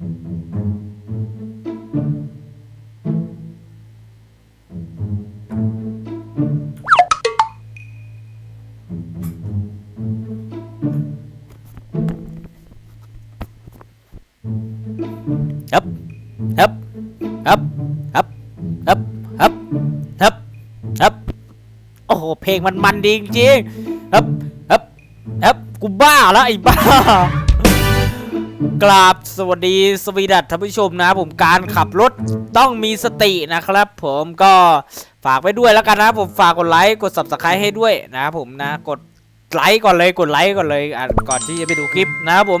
ฮึบฮึบฮึบฮึบฮึบฮึบฮึบฮึบโอ้โห เพลงมันมันดีจริงๆฮึบฮึบฮึบกูบ้าแล้วไอ้บ้า กราบสวัสดีสวีดัตท่านผู้ชมนะผมการขับรถต้องมีสตินะครับ ผมก็ฝากไว้ด้วยแล้วกันนะผมฝากกดไลค์กด subscribe ให้ด้วยนะครับผมนะกดไลค์ก่อนเลยกดไลค์ก่อนเลยก่อนที่จะไปดูคลิปนะครับผม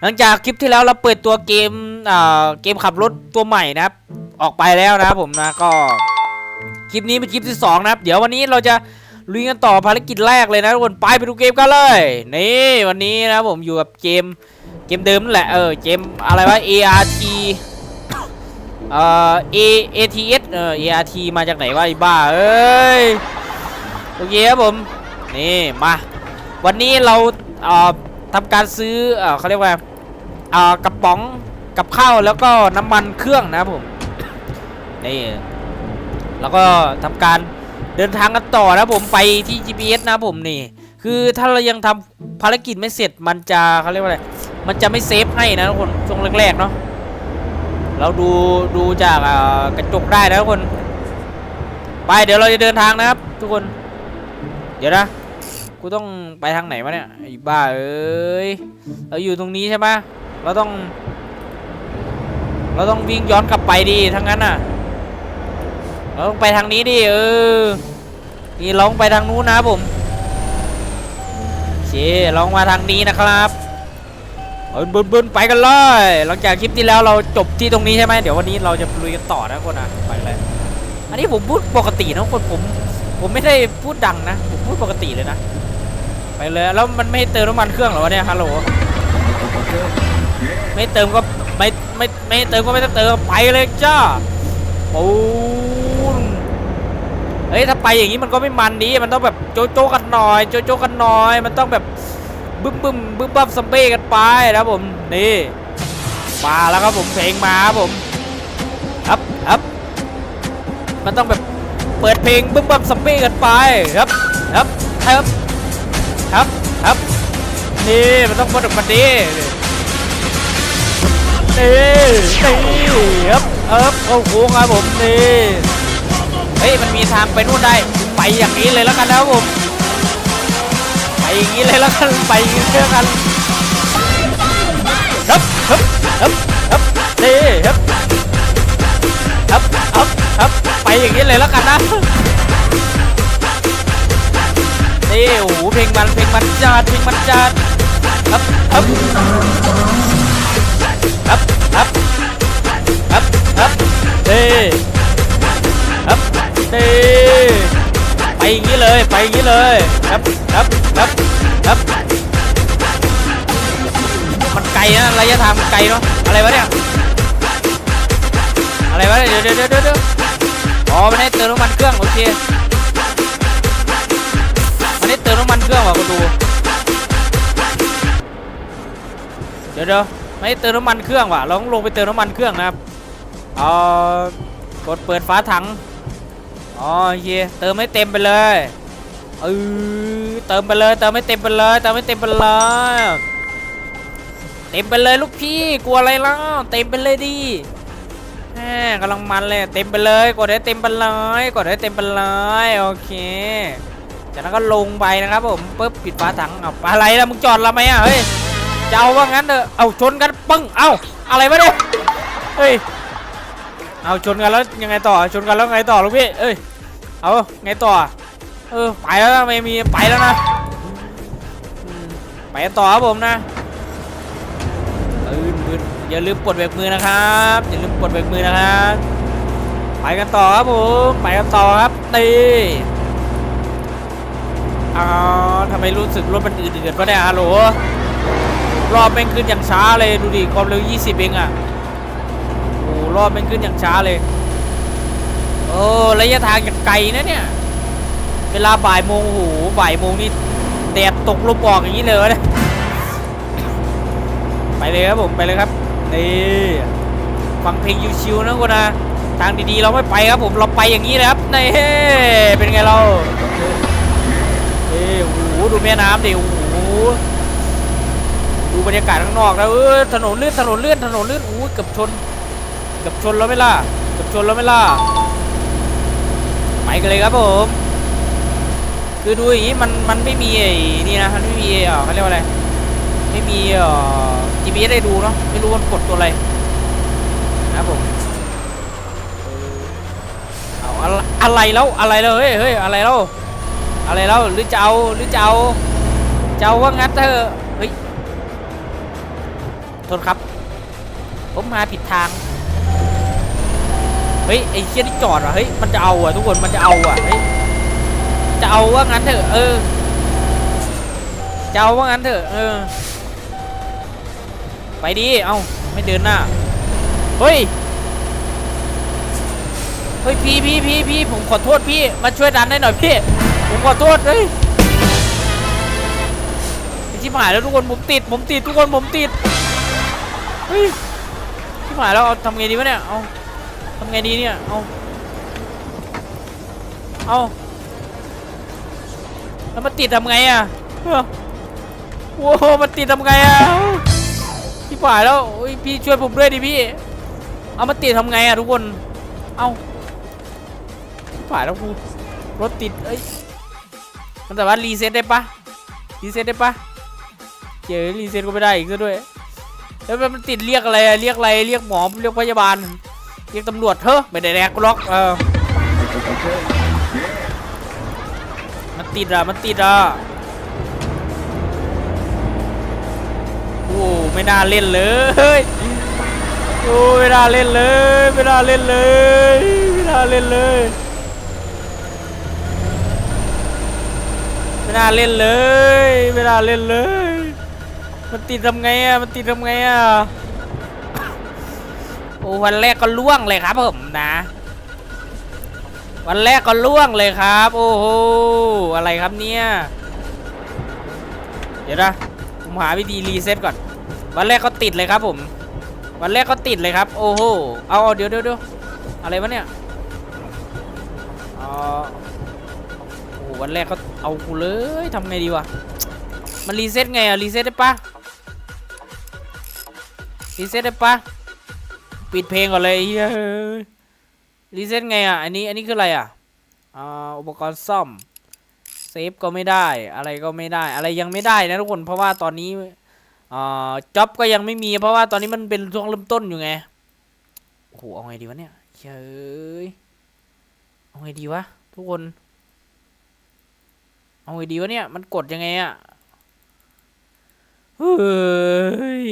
หลังจากคลิปที่แล้วเราเปิดตัวเกมอ่าเกมขับรถตัวใหม่นะครับ ออกไปแล้วนะครับผมนะก็คลิปนี้เป็นคลิปที่สองนะครับ เดี๋ยววันนี้เราจะ ลุยกันต่อภารกิจแรกเลยนะทุกคนไปไปดูเกมกันเลยนี่วันนี้นะผมอยู่กับเกมเกมเดิมนั่นแหละเออเกมอะไรวะ ART เอ่อ A ATS เออ ART มาจากไหนวะไอ้บ้าเอ้ยโอเคครับผมนี่มาวันนี้เราเอ่อทำการซื้อเอ่อเขาเรียกว่าเอ่อกระป๋องกับข้าวแล้วก็น้ำมันเครื่องนะครับผมนี่แล้วก็ทำการ เดินทางกันต่อนะผมไปที่ GPS นะผมนี่ คือถ้าเรายังทำภารกิจไม่เสร็จมันจะเขาเรียกว่าอะไรมันจะไม่เซฟให้นะทุกคนช่วงแรกๆเนาะเราดูดูจากกระจกได้นะทุกคน ไปเดี๋ยวเราจะเดินทางนะครับ ทุกคน เดี๋ยวนะกูต้องไปทางไหนวะเนี่ยไอ้บ้าเอ้ยเราอยู่ตรงนี้ใช่ไหมเราต้อง เราต้องวิ่งย้อนกลับไปดีทั้งนั้นน่ะ เราต้องไปทางนี้ดิเออ นี่ลองไปทางนู้นนะผมโอเคลองมาทางนี้นะครับบินบินเบินไปกันเลยหลังจากคลิปที่แล้วเราจบที่ตรงนี้ใช่ไหมเดี๋ยววันนี้เราจะลุยกันต่อนะคนนะไปเลยอันนี้ผมพูดปกตินะคนผมผมไม่ได้พูดดังนะผมพูดปกติเลยนะ ไปเลยแล้วมันไม่เติมน้ำมันเครื่องหรอวะเนี่ยฮัลโหลไม่เติมก็ไม่ไม่ไม่เติมก็ไม่ต้องเติมไปเลยจ้าปูน เฮ้ยถ้าไปอย่างนี้มันก็ไม่มันดีมันต้องแบบโจโจกันหน่อย โจโจกันหน่อย มันต้องแบบบึ้มบึ้มบึ้มบั้มซัมเบ้กันไปนะผมนี่มาแล้วครับผมเพลงมาครับผมครับครับมันต้องแบบเปิดเพลงบึ้มบั้มซัมเบ้กันไปครับครับครับครับครับนี่มันต้องมาดูมันดีนี่นี่ครับเอิบเข้โค้งครับผมนี่ เฮ้ยมันมีทางไปนู่นได้ไปอย่างนี้เลยแล้วกันนะครับผมไปอย่างนี้เลยแล้วกันไปอย่างนี้เลยแล้วกันฮึบฮึบฮึบฮึบนี่ฮึบฮึบฮึบฮึบไปอย่างนี้เลยแล้วกันนะนี่โอ้โหเพลงมันเพลงมันจัดเพลงมันจัดฮึบฮึบฮึบฮึบฮึบฮึบนี่ฮึบ นี่ไปอย่างนี้เลยไปอย่างนี้เลยครับครับครับครับมันไกลนะระยะทางมันไกลเนาะอะไรวะเนี่ยอะไรวะเดี๋ยวเดี๋ยวเดี๋ยวเดี๋ยวอ๋อมันให้เติมน้ำมันเครื่องโอเคมันให้เติมน้ำมันเครื่องว่ะกูดูเดี๋ยวเดี๋ยวไม่ให้เติมน้ำมันเครื่องว่ะเราต้องลงไปเติมน้ำมันเครื่องนะครับเอากดเปิดฝาถัง อ๋อโอเคเติมให้เต็มไปเลยเออเติมไปเลยเติมให้เต็มไปเลยเติมให้เต็มไปเลยเต็มไปเลยลูกพี่กลัวอะไรล้วเต็มไปเลยดิแหมกำลังมันเลยเต็มไปเลยกดให้เต็มไปเลยกดให้เต็มไปเลยโอเคจากนั้นก็ลงไปนะครับผมปุ๊บปิดฝาถังเอาอะไรล่ะมึงจอดละไหมอะเฮ้ยจะเอาว่างั้นเถอะเอาชนกันปึ้งเอาอะไรวะเนี่ยเฮ้ยเอาชนกันแล้วยังไงต่อชนกันแล้วไงต่อลูกพี่เอ้ย เอาไงต่อ เออ ไปแล้วนะไม่มีไปแล้วนะไปต่อครับผมนะปืนปืนอย่าลืมปลดเบรกมือนะครับ อย่าลืมปลดเบรกมือนะครับ ไปกันต่อครับผมไปกันต่อครับตีอ๋อทำไมรู้สึกรถมันอืดๆก็ได้ฮัลโหลรอบแม่งขึ้นอย่างช้าเลยดูดิความเร็ว 20 เองอะโอ้รอบมันขึ้นอย่างช้าเลย โอ้ระยะทางอย่างไกลนะเนี่ย เวลาบ่ายโมงโหบ่ายโมงนี่แดดตกลมออกอย่างนี้เลยวะไปเลยครับผมไปเลยครับนี่ฟังเพลงชิวๆนะคุณนะทางดีๆเราไม่ไปครับผมเราไปอย่างนี้เลยครับนี่เป็นไงเราเอ้โอ้โหดูแม่น้ำดิโอ้โหดูบรรยากาศข้างนอกแล้วเออถนนลื่นถนนลื่นถนนลื่นอู้เกือบชนเกือบชนแล้วไม่ล่ะเกือบชนแล้วไม่ล่ะ ไปกันเลยครับผม คือดูอย่างนี้มันมันไม่มีไอ้นี่นะมันไม่มีเออเขาเรียกว่าอะไร ไม่มีเอ่อ GPS ได้ดูเนาะไม่รู้มันกดตัวอะไรนะผมเอออาอะไรแล้วอะไรแล้วเฮ้ยเฮ้ยอะไรแล้วอะไรแล้วหรือจะเอาหรือจะเอาจะเอาว่างั้นเถอเฮ้ยโทษครับ ผมมาผิดทาง ฮ้ยไอ้เชี่ยนี่จอดเหรอเฮ้ยมันจะเอาอะทุกคนมันจะเอาอะเฮ้ยจะเอาว่างั้นเถอะเออจะเอาว่างั้นเถอะเออ ไปดิเอาไม่เดินหน้าเฮ้ยเฮ้ยพี่พี่พี่พี่ผมขอโทษพี่มาช่วยดันได้หน่อยพี่ผมขอโทษเฮ้ยไอ้ชิบหายแล้วทุกคนผมติดผมติดทุกคนผมติดเฮ้ยชิบหายแล้วเอาทำไงดีวะเนี่ยเอา ทำไงดีเนี่ย เอา เอาแล้วมันติดทำไงอะเฮ้อโว้โหมันติดทำไงอะพี่ฝ่ายแล้วโอ้ยพี่ช่วยผมด้วยดิพี่ เอามาติดทำไงอะทุกคน เอาพี่ฝ่ายแล้วกูรถติดเอ้ย มันสามารถรีเซ็ตได้ปะรีเซ็ตได้ปะเจอรีเซ็ตก็ไม่ได้อีกซะด้วย แล้วมันติดเรียกอะไรอะเรียกอะไร เรียกหมอ เรียกพยาบาล เรียกตำรวจเถอะไม่ได้แดกกูล็อกเออมันติดอะมันติดอะโอ้ไม่น่าเล่นเลยโอ้ไม่น่าเล่นเลยไม่น่าเล่นเลยไม่น่าเล่นเลยไม่น่าเล่นเลยไม่น่าเล่นเลย มันติดทำไงอะมันติดทำไงอะ วันแรกก็ล่วงเลยครับผมนะ วันแรกก็ล่วงเลยครับ โอ้โหอะไรครับเนี่ยเดี๋ยวนะผมหาวิธีรีเซ็ตก่อน วันแรกก็ติดเลยครับผม วันแรกก็ติดเลยครับ โอ้โหเอาเดี๋ยวเดี๋ยวเดี๋ยวอะไรวะเนี่ยอ๋อโอ้โหวันแรกก็เอากูเลยทำไงดีวะมันรีเซ็ตไงอะรีเซ็ตได้ปะรีเซ็ตได้ปะ ปิดเพลงก่อนเลยเฮ้ยรีเซ็ตไงอะ อันนี้ อันนี้คืออะไรอะอ่าอุปกรณ์ซ่อม เซฟก็ไม่ได้ อะไรก็ไม่ได้ อะไรยังไม่ได้นะทุกคน เพราะว่าตอนนี้อ่าจ็อบก็ยังไม่มี เพราะว่าตอนนี้มันเป็นช่วงเริ่มต้นอยู่ไง โอ้โห เอาไงดีวะเนี่ยเฮ้ย เอาไงดีวะทุกคน เอาไงดีวะเนี่ย มันกดยังไงอะเฮ้ย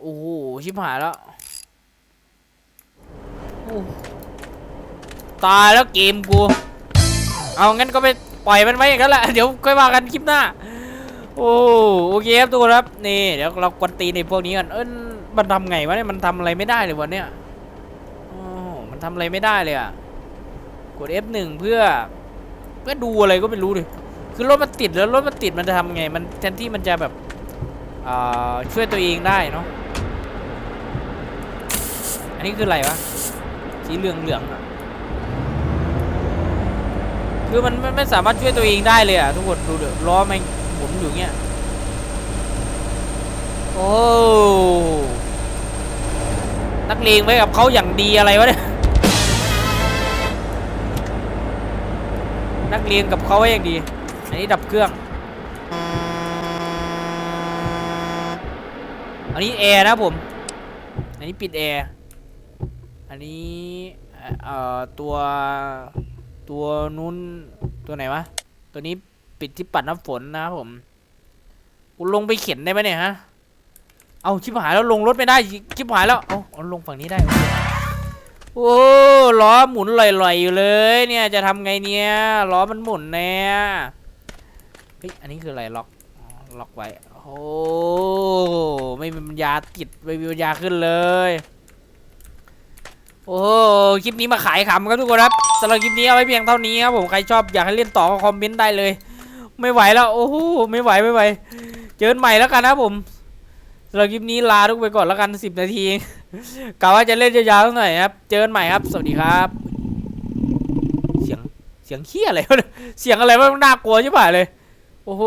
โอ้โห ชิบหายแล้ว ตายแล้วเกมกู เอางั้นก็ไปปล่อยมันไว้อย่างนั้นแหละ เดี๋ยวค่อยว่ากันคลิปหน้า โอ้โอเคครับทุกคนครับ นี่เดี๋ยวเรากวนตีในพวกนี้กันเอ้ยมันทำไงวะเนี่ย มันทำอะไรไม่ได้เลยวันเนี้ยโอ้มันทำอะไรไม่ได้เลยอะ กด F1 เพื่อ เพื่อดูอะไรก็ไม่รู้ดิคือรถมันติดแล้วรถมันติดมันจะทำไง มันแทนที่มันจะแบบช่วยตัวเองได้เนาะ อันนี้คืออะไรวะ สีเหลืองเหลืองอะคือมันไม่สามารถช่วยตัวเองได้เลยอะทุกคนดูเดี๋ยวล้อม่งหมุนอยู่เงี้ยโอ้นักเลงไว้กับเขาอย่างดีอะไรวะเนี่ยนักเลงกับเขาไว้อย่างดีอันนี้ดับเครื่องอันนี้แอร์นะผม อันนี้ปิดแอร์ อันนี้เอ่อตัวตัวนู้นตัวไหนวะ ตัวนี้ปิดที่ปัดน้ำฝนนะครับผมกูลงไปเข็นได้ไหมเนี่ยฮะ เอาชิบหายแล้วลงรถไม่ได้ชิบหายแล้ว เอาเอาลงฝั่งนี้ได้ โอ้ล้อหมุนลอยๆอยู่เลยเนี่ยจะทำไงเนี่ยล้อมันหมุนเนี่ยเฮ้ยอันนี้คืออะไรล็อกล็อกไว้ โอ้ไม่มีปัญญาติดไม่มีปัญญาขึ้นเลย โอ้โหคลิปนี้มาขายขำครับทุกคนครับสำหรับคลิปนี้เอาไว้เพียงเท่านี้ครับผมใครชอบอยากให้เล่นต่อก็คอมเมนต์ได้เลย ไม่ไหวแล้วโอ้โหไม่ไหวไม่ไหวเจอกันใหม่แล้วกันนะครับผมเราคลิปนี้ลาทุกไปก่อนแล้วกันสิบนาทีกะว่าจะเล่นยาวๆหน่อยครับ เจอกันใหม่ครับ สวัสดีครับ เสียงเสียงเขี้ยอะไรเสียงอะไรวะมันน่ากลัวใช่ป่ะเลย โอ้โห